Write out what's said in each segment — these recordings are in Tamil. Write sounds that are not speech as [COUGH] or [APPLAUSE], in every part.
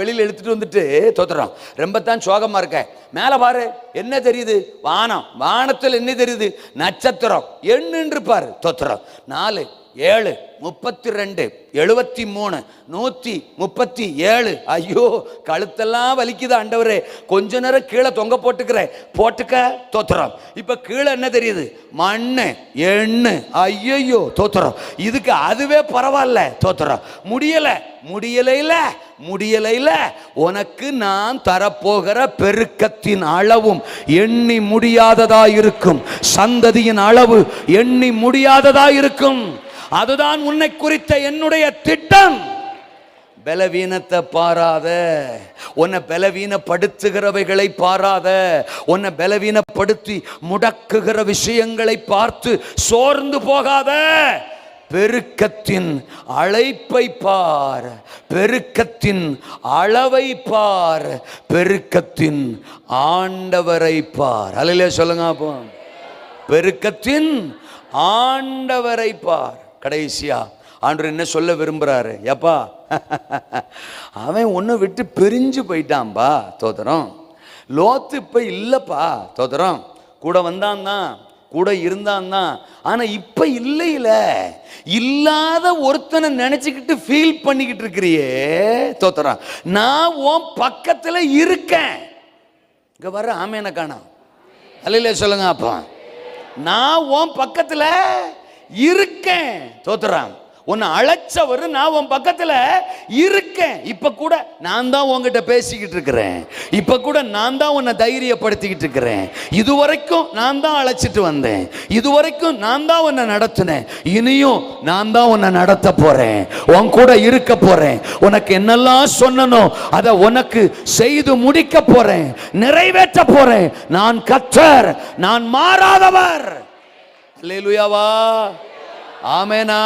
வெளியில் எடுத்துட்டு வந்துட்டு தோத்துறோம் ரொம்ப தான் சோகமா இருக்க. மேலே பாரு என்ன தெரியுது? வானம். வானத்தில் என்ன தெரியுது? நட்சத்திரம். எண்ணுன்று பாரு தோத்துறோம் நாலு ஏழு முப்பத்தி ரெண்டு எழுபத்தி மூணு நூற்றி முப்பத்தி ஏழு ஐயோ கழுத்தெல்லாம் வலிக்குது ஆண்டவரே. கொஞ்ச நேரம் கீழே தொங்க போட்டுக்கிறேன் போட்டுக்க தோத்துறோம் இப்போ கீழே என்ன தெரியுது? மண் எண்ணு. ஐயோ தோத்துறோம் இதுக்கு அதுவே பரவாயில்ல தோத்துறோம் முடியலை முடியலை இல்லை முடியலைல உனக்கு நான் தரப்போகிற பெருக்கத்தின் அளவும் எண்ணி முடியாததா இருக்கும். சந்ததியின் அளவு எண்ணி முடியாததா இருக்கும். அதுதான் உன்னை குறித்த என்னுடைய திட்டம். பலவீனத்தை பாராத உன்னை பலவீனப்படுத்துகிறவைகளை பாராத உன்னை பலவீனப்படுத்தி முடக்குகிற விஷயங்களை பார்த்து சோர்ந்து போகாத. பெருக்கத்தின் அழைப்பை பார் பெருக்கத்தின் அளவை பார் பெருக்கத்தின் ஆண்டவரை பார். அலையில சொல்லுங்க அப்போ. பெருக்கத்தின் ஆண்டவரை பார். கடைசியா ஆண்டவர் என்ன சொல்ல விரும்புறாரு? ஏப்பா [LAUGHS] அவன் ஒன்று விட்டு பிரிஞ்சு போயிட்டான்பா தோதரம் லோத்து இப்போ இல்லைப்பா தோதரம் கூட வந்தான் தான். கூட இருந்தான் தான் ஆனால் இப்போ இல்லையில. இல்லாத ஒருத்தனை நினச்சிக்கிட்டு ஃபீல் பண்ணிக்கிட்டு இருக்கிறியே தோத்தரம் நான் உன் பக்கத்தில் இருக்கேன். இங்கே வர ஆமேன காணோம். அல்லையில சொல்லுங்க அப்பா. நான் உன் பக்கத்தில் இருக்கேன் தோத்துறான் உன்னை அழைச்சவர் நான் உன் பக்கத்தில் இருக்கேன். இப்போ கூட நான் தான் உங்ககிட்ட பேசிக்கிட்டு இருக்கிறேன். இப்போ கூட நான் தான் உன்னை தைரியப்படுத்திக்கிட்டு இருக்கிறேன். இதுவரைக்கும் நான் தான் அழைச்சிட்டு வந்தேன். இதுவரைக்கும் நான் தான் உன்னை நடத்தினேன். இனியும் நான் தான் உன்னை நடத்த போகிறேன் உன் கூட இருக்க போகிறேன் உனக்கு என்னெல்லாம் சொன்னனோ அதை உனக்கு செய்து முடிக்க போகிறேன் நிறைவேற்ற போகிறேன் நான் கற்றர் நான் மாறாதவர். லேலுயாவா ஆமேனா.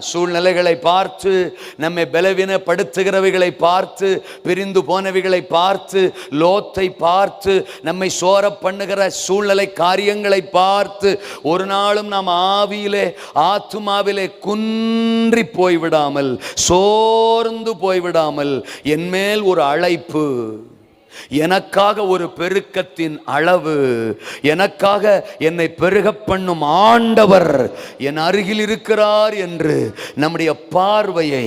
சூழ்நிலைகளை பார்த்து நம்மை பலவீனப்படுத்துகிறவைகளை பார்த்து பிரிந்து போனவைகளை பார்த்து லோத்தை பார்த்து நம்மை சோர பண்ணுகிற சூழ்நிலை காரியங்களை பார்த்து ஒரு நாளும் நாம் ஆவியிலே ஆத்துமாவிலே குன்றி போய்விடாமல் சோர்ந்து போய்விடாமல் என்மேல் ஒரு அழைப்பு. எனக்காக ஒரு பெருக்கத்தின் அளவு எனக்காக என்னை பெருக பண்ணும் ஆண்டவர் என் அருகில் இருக்கிறார் என்று நம்முடைய பார்வையை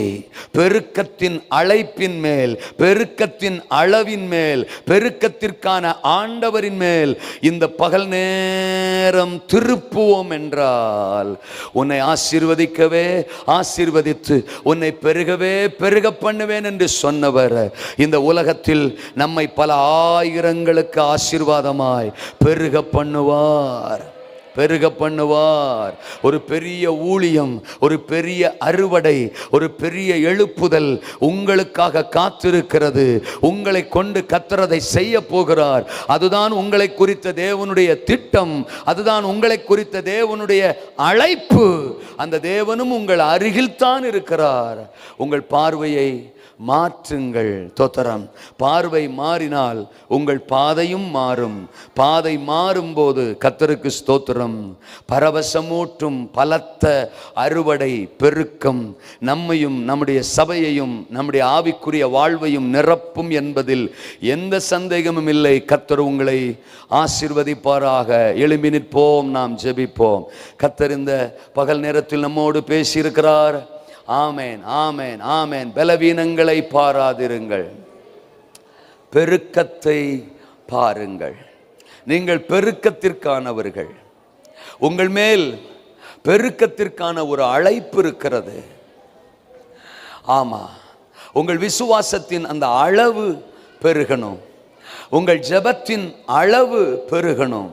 பெருக்கத்தின் அழைப்பின் மேல் பெருக்கத்தின் அளவின் மேல் பெருக்கத்திற்கான ஆண்டவரின் மேல் இந்த பகல் நேரம் திருப்புவோம் என்றால் உன்னை ஆசீர்வதிக்கவே ஆசீர்வதித்து உன்னை பெருகவே பெருக பண்ணுவேன் என்று சொன்னவர் இந்த உலகத்தில் நம்மை பல ஆயிரங்களுக்கு ஆசீர்வாதமாய் பெருக பண்ணுவார். பெருக பண்ணுவார். ஒரு பெரிய ஊழியம் ஒரு பெரிய அறுவடை ஒரு பெரிய எழுப்புதல் உங்களுக்காக காத்திருக்கிறது. உங்களை கொண்டு கத்துறதை செய்ய போகிறார். அதுதான் உங்களை குறித்த தேவனுடைய திட்டம். அதுதான் உங்களை குறித்த தேவனுடைய அழைப்பு. அந்த தேவனும் உங்கள் அருகில் தான் இருக்கிறார். உங்கள் பார்வையை மாற்றுங்கள் தோத்தரம். பார்வை மாறினால் உங்கள் பாதையும் மாறும். பாதை மாறும்போது கத்தருக்கு ஸ்தோத்திரம். பரவசமூட்டும் பலத்த அறுவடை பெருக்கம். நம்மையும் நம்முடைய சபையையும் நம்முடைய ஆவிக்குரிய வாழ்வையும் நிரப்பும் என்பதில் எந்த சந்தேகமும் இல்லை. கத்தர் உங்களை ஆசீர்வதிப்பாராக. எழும்பி நிற்போம் நாம் ஜெபிப்போம். கத்தர் இந்த பகல் நேரத்தில் நம்மோடு பேசியிருக்கிறார். ஆமேன் ஆமேன் ஆமேன். பலவீனங்களை பாராதிருங்கள். பெருக்கத்தை பாருங்கள். நீங்கள் பெருக்கத்திற்கானவர்கள். உங்கள் மேல் பெருக்கத்திற்கான ஒரு அழைப்பு இருக்கிறது. ஆமா உங்கள் விசுவாசத்தின் அந்த அளவு பெருகணும். உங்கள் ஜெபத்தின் அளவு பெருகணும்.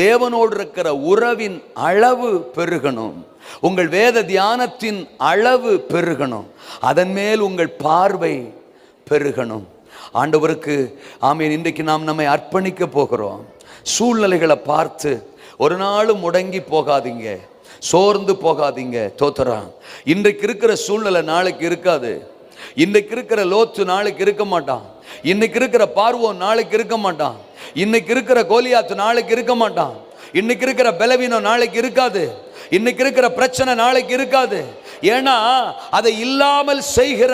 தேவனோடு இருக்கிற உறவின் அளவு பெருகணும். உங்கள் வேத தியானத்தின் அளவு பெருகணும். அதன் மேல் உங்கள் பார்வை பெருகணும். ஆண்டவருக்கு ஆமீன். இன்றைக்கு நாம் நம்மை அர்ப்பணிக்க போகிறோம். சூழ்நிலைகளை பார்த்து ஒரு நாளும் முடங்கி போகாதீங்க. சோர்ந்து போகாதீங்க தோத்துறான் இன்றைக்கு இருக்கிற சூழ்நிலை நாளைக்கு இருக்காது. இன்றைக்கு இருக்கிற லோத்து நாளைக்கு இருக்க மாட்டான். இன்னைக்கு இருக்கிற பார்வோன் நாளைக்கு இருக்க மாட்டான். இன்னைக்கு இருக்கிற கோலியாத்து நாளைக்கு இருக்க மாட்டான். இன்னைக்கு இருக்கிற பலவீனம் நாளைக்கு இருக்காது. இன்னைக்கு இருக்கிற பிரச்சனை நாளைக்கு இருக்காது. ஏன்னா அதை இல்லாமல் செய்கிற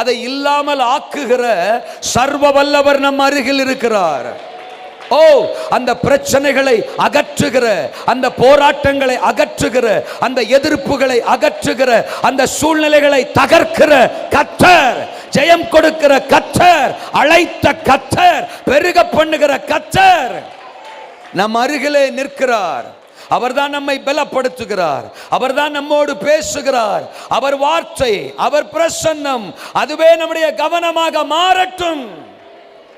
அதை இல்லாமல் ஆக்குகிற சர்வ வல்லவர் நம் அருகில் இருக்கிறார். ஓ அந்த பிரச்சனைகளை அகற்றுகிற அந்த போராட்டங்களை அகற்றுகிற அந்த எதிர்ப்புகளை அகற்றுகிற அந்த சூழ்நிலைகளை தகர்க்கிற கத்தர் ஜெயம் கொடுக்கிற கத்தர் அழைத்த கத்தர் பெருக பண்ணுகிற கத்தர். நம் அருகிலே நிற்கிறார். அவர்தான் நம்மை பலப்படுத்துகிறார். அவர்தான் நம்மோடு பேசுகிறார். அவர் வார்த்தை அவர் பிரசன்னம் அதுவே நம்முடைய கவனமாக மாறட்டும்.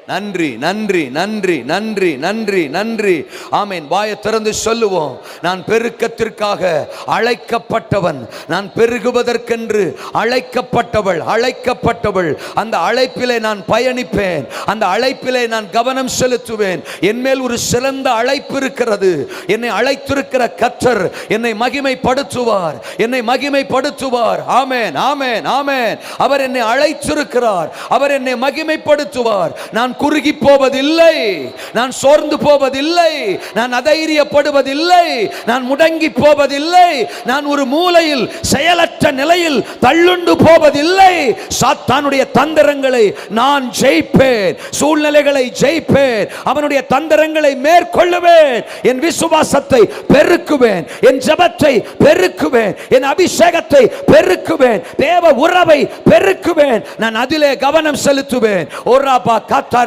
நன்றி நன்றி நன்றி நன்றி நன்றி நன்றி. ஆமேன். வாயை திறந்து சொல்லுவோம். நான் பெருக்கத்திற்காக அழைக்கப்பட்டவன். நான் பெருகுவதற்கென்று அழைக்கப்பட்டவள் அழைக்கப்பட்டவள். அந்த அழைப்பிலே நான் பயணிப்பேன். அந்த அழைப்பிலே நான் கவனம் செலுத்துவேன். என்மேல் ஒரு சிறந்த அழைப்பு இருக்கிறது. என்னை அழைத்திருக்கிற கத்தர் என்னை மகிமைப்படுத்துவார். என்னை மகிமைப்படுத்துவார். ஆமேன் ஆமேன் ஆமேன். அவர் என்னை அழைத்திருக்கிறார். அவர் என்னை மகிமைப்படுத்துவார். நான் குறுகி போவதில்லை. நான் சோர்ந்து போவதில்லை. நான் அதைரியப்படுவதில்லை. நான் முடங்கி போவதில்லை. நான் ஒரு மூலையில் செயலற்ற நிலையில் தள்ளுண்டு போவதில்லை. சாத்தானுடைய தந்திரங்களை நான் ஜெயிப்பேன். சூழ்நிலைகளை ஜெயிப்பேன். அவனுடைய தந்திரங்களை மேற்கொள்ளுவேன். என் விசுவாசத்தை பெருக்குவேன். என் ஜபத்தை பெருக்குவேன். என் அபிஷேகத்தை பெருக்குவேன். தேவ உறவை பெருக்குவேன். நான் அதிலே கவனம் செலுத்துவேன். ஒரு கத்தா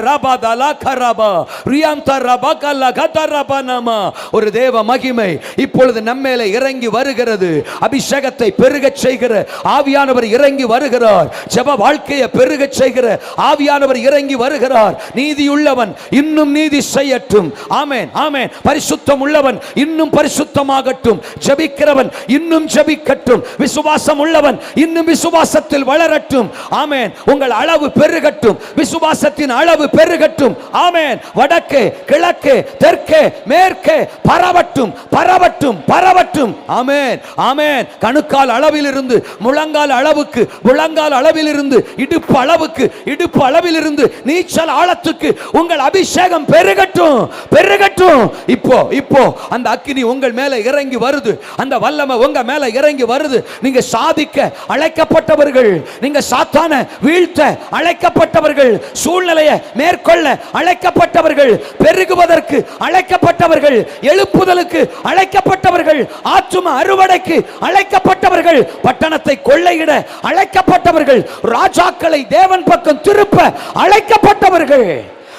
ஒரு தேவ மகிமை இப்பொழுது நம்மேல இறங்கி வருகிறது. அபிஷேகத்தை பெருக செய்கிற ஆவியானவர் இறங்கி வருகிறார். ஜெப வாழ்க்கையை பெருக செய்கிற ஆவியானவர் இறங்கி வருகிறார். நீதியுள்ளவன் இன்னும் நீதி செய்யட்டும். ஆமேன் ஆமேன். பரிசுத்தம் உள்ளவன் இன்னும் பரிசுத்தமாகட்டும். ஜெபிக்கிறவன் இன்னும் ஜெபிக்கட்டும். விசுவாசம் உள்ளவன் இன்னும் விசுவாசத்தில் வளரட்டும். ஆமேன். உங்கள் அளவு பெருகட்டும். விசுவாசத்தின் அளவு பெருகட்டும். ஆமேன். வடக்கு கிழக்கு தெற்கே மேற்கே பரவட்டும் பரவட்டும் பரவட்டும். ஆமேன். ஆமேன். கணுக்கால் அளவிலிருந்து முழங்கால் அளவுக்கு முழங்கால் அளவிலிருந்து இடுப்பு அளவுக்கு இடுப்பு அளவிலிருந்து நீச்சல் ஆழத்துக்கு உங்கள் அபிஷேகம் பெருகட்டும். பெருகட்டும். இப்போ இப்போ அந்த அக்கினி உங்கள் மேல இறங்கி வருது. அந்த வல்லமை உங்க மேல இறங்கி வருது. நீங்க சாதிக்க அழைக்கப்பட்டவர்கள் நீங்க சாத்தான வீழ்த்த அழைக்கப்பட்டவர்கள் சூழ்நிலையை மேற்கொள்ள அழைக்கப்பட்டவர்கள் பெருகுவதற்கு அழைக்கப்பட்டவர்கள் எழுப்புதலுக்கு அழைக்கப்பட்டவர்கள் ஆற்றும அறுவடைக்கு அழைக்கப்பட்டவர்கள் பட்டணத்தை கொள்ளையிட அழைக்கப்பட்டவர்கள் ராஜாக்களை தேவன் பக்கம் திருப்ப அழைக்கப்பட்டவர்கள்.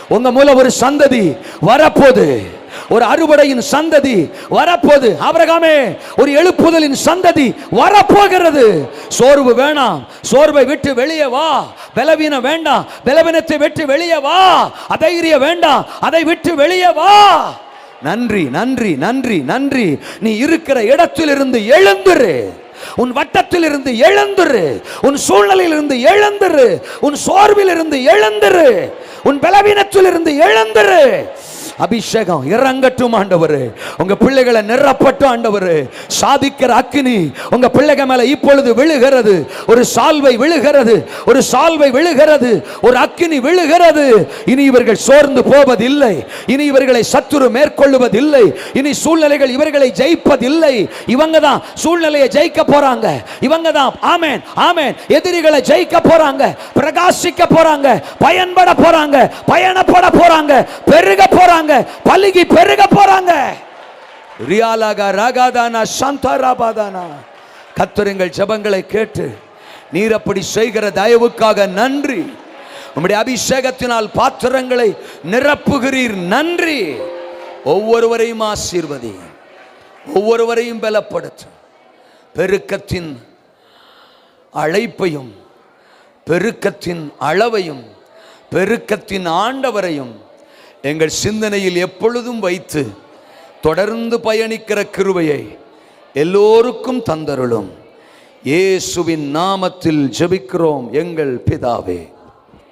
உங்க மூலம் ஒரு சந்ததி வரப்போது ஒரு அறுவடையின் சந்ததி வரப்போது அவரகாமே ஒரு எழுப்புதலின் சந்ததி வரப்போகிறது. சோர்வு வேணாம். சோர்வை விட்டு வெளியே வா. பலவீனம் வேண்டாம். பலவீனத்தை விட்டு வெளியே வா. அதைரிய வேண்டாம். அதை விட்டு வெளியே வா. நன்றி நன்றி நன்றி நன்றி. நீ இருக்கிற இடத்திலிருந்து எழுந்துரு. உன் வட்டத்தில் இருந்து எழுந்துரு. உன் சூழ்நிலையில் இருந்து எழுந்துரு. உன் சோர்வில் இருந்து எழுந்துரு. உன் பலவீனத்தில் இருந்து எழுந்துரு. அபிஷேகம். இறங்கட்டும் ஆண்டவர். உங்க பிள்ளைகளை நிரப்பட்டும் ஆண்டவர். சாதிக்கிற அக்கினி உங்க பிள்ளைக மேல இப்பொழுது விழுகிறது. ஒரு சால்வை விழுகிறது. ஒரு சால்வை விழுகிறது. ஒரு அக்கினி விழுகிறது. இனி இவர்கள் சோர்ந்து போவதில்லை. இனி இவர்களை சத்துரு மேற்கொள்ளுவதில்லை. இனி சூழ்நிலைகள் இவர்களை ஜெயிப்பதில்லை. இவங்க தான் சூழ்நிலையை ஜெயிக்க போறாங்க. இவங்க தான் ஆமேன் ஆமேன் எதிரிகளை ஜெயிக்க போறாங்க. பிரகாசிக்க போறாங்க. பயன்பட போறாங்க. பயணப்பட போறாங்க. பெருக போறாங்க. பலுகி பெருக போறாங்க. ரியாலாக ராகாதானா சந்தாராபாதானா கத்துருங்கள் கேட்டு நீர் அப்படி செய்கிற தயவுக்காக நன்றி. உம்முடைய அபிஷேகத்தினால் பாத்திரங்களை நிரப்புகிறீர் நன்றி. ஒவ்வொருவரையும் ஆசீர்வதி ஒவ்வொருவரையும் பலப்படுத்தும் பெருக்கத்தின் அழைப்பையும் பெருக்கத்தின் அளவையும் பெருக்கத்தின் ஆண்டவரையும் எங்கள் சிந்தனையில் எப்பொழுதும் வைத்து தொடர்ந்து பயணிக்கிற கிருபையை எல்லோருக்கும் தந்தருளும். இயேசுவின் நாமத்தில் ஜெபிக்கிறோம் எங்கள் பிதாவே.